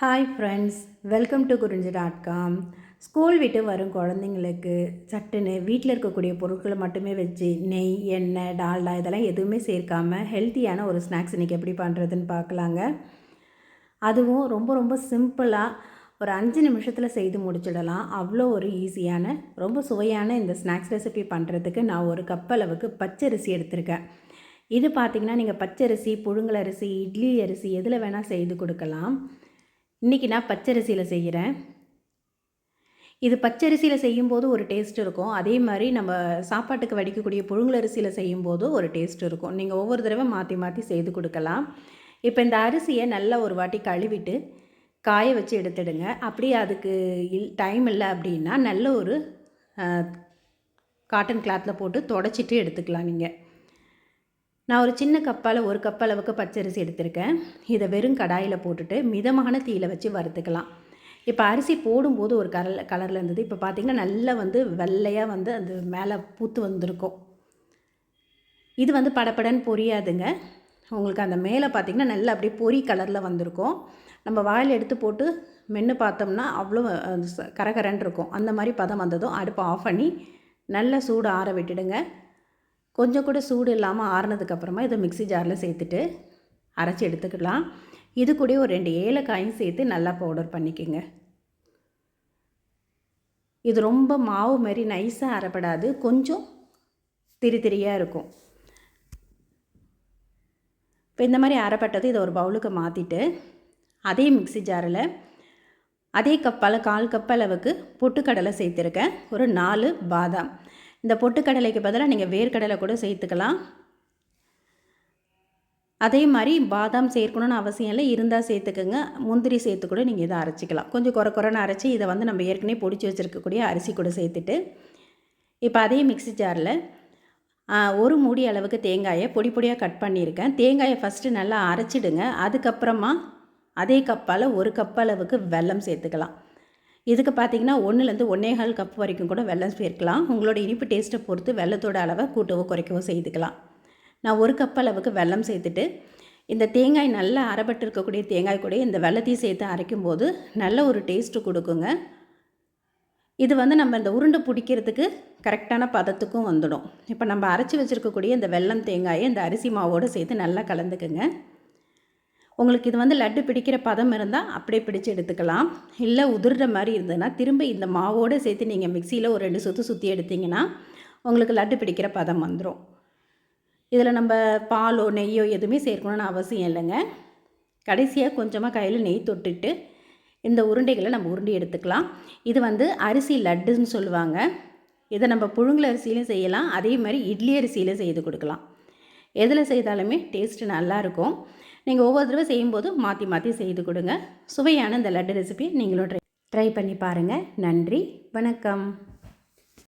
Hi friends welcome to Kurinji dot com school விட்டு வரும் குழந்தைங்களுக்கு சட்டுன்னு வீட்டில் இருக்கக்கூடிய பொருட்களை மட்டுமே வச்சு நெய் எண்ணெய் டால்டா இதெல்லாம் எதுவுமே சேர்க்காம ஹெல்த்தியான ஒரு ஸ்நாக்ஸ் இன்றைக்கி எப்படி பண்ணுறதுன்னு பார்க்கலாங்க. அதுவும் ரொம்ப ரொம்ப சிம்பிளாக ஒரு அஞ்சு நிமிஷத்தில் செய்து முடிச்சிடலாம். அவ்வளோ ஒரு ஈஸியான ரொம்ப சுவையான இந்த ஸ்நாக்ஸ் ரெசிபி பண்ணுறதுக்கு நான் ஒரு கப் அளவுக்கு பச்சரிசி எடுத்திருக்கேன். இது பார்த்திங்கன்னா நீங்கள் பச்சரிசி புழுங்கல் அரிசி இட்லி அரிசி எதில் வேணால் செய்து கொடுக்கலாம். இன்றைக்கி நான் பச்சரிசியில் செய்கிறேன் இது பச்சரிசியில் செய்யும்போது ஒரு டேஸ்ட் இருக்கும். அதே மாதிரி நம்ம சாப்பாட்டுக்கு வடிக்கக்கூடிய புழுங்கலரிசியில் செய்யும்போது ஒரு டேஸ்ட் இருக்கும். நீங்கள் ஒவ்வொரு தடவை மாற்றி மாற்றி செய்து கொடுக்கலாம். இப்போ இந்த அரிசியை நல்லா ஒரு வாட்டி கழுவிட்டு காய வச்சு எடுத்துடுங்க. அப்படியே அதுக்கு இல் டைம் இல்லை அப்படின்னா நல்ல ஒரு காட்டன் கிளாத்தில் போட்டு தொடச்சிட்டு எடுத்துக்கலாம் நீங்கள் நான் ஒரு சின்ன கப்பால் ஒரு கப் அளவுக்கு பச்சரிசி எடுத்திருக்கேன். இதை வெறும் கடாயில் போட்டுட்டு மிதமான தீயில் வச்சு வறுத்துக்கலாம். இப்போ அரிசி போடும்போது ஒரு கலர் கலரில் இருந்தது. இப்போ பார்த்திங்கன்னா நல்லா வந்து வெள்ளையாக வந்து அந்த மேலே பூத்து வந்திருக்கும். இது வந்து படப்படன்னு பொரியாதுங்க. உங்களுக்கு அந்த மேலே பார்த்திங்கன்னா நல்லா அப்படியே பொறி கலரில் வந்திருக்கும். நம்ம வாயில் எடுத்து போட்டு மென்று பார்த்தோம்னா அவ்வளோ கரகரன்னு இருக்கும். அந்த மாதிரி பதம் வந்ததும் அடுப்பை ஆஃப் பண்ணி நல்லா சூடு ஆற விட்டுடுங்க. கொஞ்சம் கூட சூடு இல்லாமல் ஆறுனதுக்கப்புறமா இதை மிக்சி ஜாரில் சேர்த்துட்டு அரைச்சி எடுத்துக்கலாம். இது கூட ஒரு ரெண்டு ஏலக்காயும் சேர்த்து நல்லா பவுடர் பண்ணிக்கோங்க. இது ரொம்ப மாவு மாதிரி நைஸாக அரைப்படாது. கொஞ்சம் திரி திரியாக இருக்கும். இப்போ இந்த மாதிரி அரைப்பட்டது இதை ஒரு பவுலுக்கு மாற்றிட்டு அதே மிக்சி ஜாரில் அதே கப்பால் கால் கப் அளவுக்கு பொட்டுக்கடலை சேர்த்துருக்கேன். ஒரு நாலு பாதாம். இந்த பொட்டுக்கடலைக்கு பதிலாக நீங்கள் வேர்க்கடலை கூட சேர்த்துக்கலாம். அதே மாதிரி பாதாம் சேர்க்கணுன்னு அவசியம் இல்லை. இருந்தால் சேர்த்துக்கோங்க. முந்திரி சேர்த்து கூட நீங்கள் இதை அரைச்சிக்கலாம். கொஞ்சம் குறை குறைன்னு அரைச்சி இதை வந்து நம்ம ஏற்கனவே பொடிச்சு வச்சுருக்கக்கூடிய அரிசி கூட சேர்த்துட்டு இப்போ அதே மிக்சி ஜாரில் ஒரு மூடி அளவுக்கு தேங்காயை பொடி பொடியாக கட் பண்ணியிருக்கேன். தேங்காயை ஃபஸ்ட்டு நல்லா அரைச்சிடுங்க. அதுக்கப்புறமா அதே கப்பால் ஒரு கப் அளவுக்கு வெல்லம் சேர்த்துக்கலாம். இதுக்கு பார்த்தீங்கன்னா ஒன்றுலேருந்து ஒன்றேகால் கப் வரைக்கும் கூட வெள்ளம் சேர்க்கலாம். உங்களோட இனிப்பு டேஸ்ட்டை பொறுத்து வெள்ளத்தோட அளவை கூட்டவோ குறைக்கவோ செய்துக்கலாம். நான் ஒரு கப் அளவுக்கு வெல்லம் சேர்த்துட்டு இந்த தேங்காய் நல்லா அரைப்பட்டு இருக்கக்கூடிய தேங்காய் கூட இந்த வெள்ளத்தையும் சேர்த்து அரைக்கும் போது நல்ல ஒரு டேஸ்ட்டு கொடுக்குங்க. இது வந்து நம்ம இந்த உருண்டை பிடிக்கிறதுக்கு கரெக்டான பதத்துக்கும் வந்துடும். இப்போ நம்ம அரைச்சி வச்சுருக்கக்கூடிய இந்த வெல்லம் தேங்காயை இந்த அரிசி மாவோடு சேர்த்து நல்லா கலந்துக்குங்க. உங்களுக்கு இது வந்து லட்டு பிடிக்கிற பதம் இருந்தால் அப்படியே பிடிச்சி எடுத்துக்கலாம். இல்லை உதிர்ற மாதிரி இருந்ததுன்னா திரும்ப இந்த மாவோடு சேர்த்து நீங்கள் மிக்சியில் ஒரு ரெண்டு சுற்று சுற்றி எடுத்திங்கன்னா உங்களுக்கு லட்டு பிடிக்கிற பதம் வந்துடும் இதில் நம்ம பாலோ நெய்யோ எதுவுமே சேர்க்கணும்னு அவசியம் இல்லைங்க. கடைசியாக கொஞ்சமாக கையில் நெய் தொட்டுட்டு இந்த உருண்டைகளை நம்ம உருண்டி எடுத்துக்கலாம். இது வந்து அரிசி லட்டுன்னு சொல்லுவாங்க. இதை நம்ம புழுங்கல் அரிசியிலையும் செய்யலாம். அதே மாதிரி இட்லி அரிசியிலும் செய்து கொடுக்கலாம். எதில் செய்தாலுமே டேஸ்ட்டு நல்லாயிருக்கும் நீங்கள் ஒவ்வொரு தடவை செய்யும்போது மாற்றி மாற்றி செய்து கொடுங்க. சுவையான இந்த லட்டு ரெசிபி நீங்களும் ட்ரை ட்ரை பண்ணி பாருங்கள் நன்றி. வணக்கம்.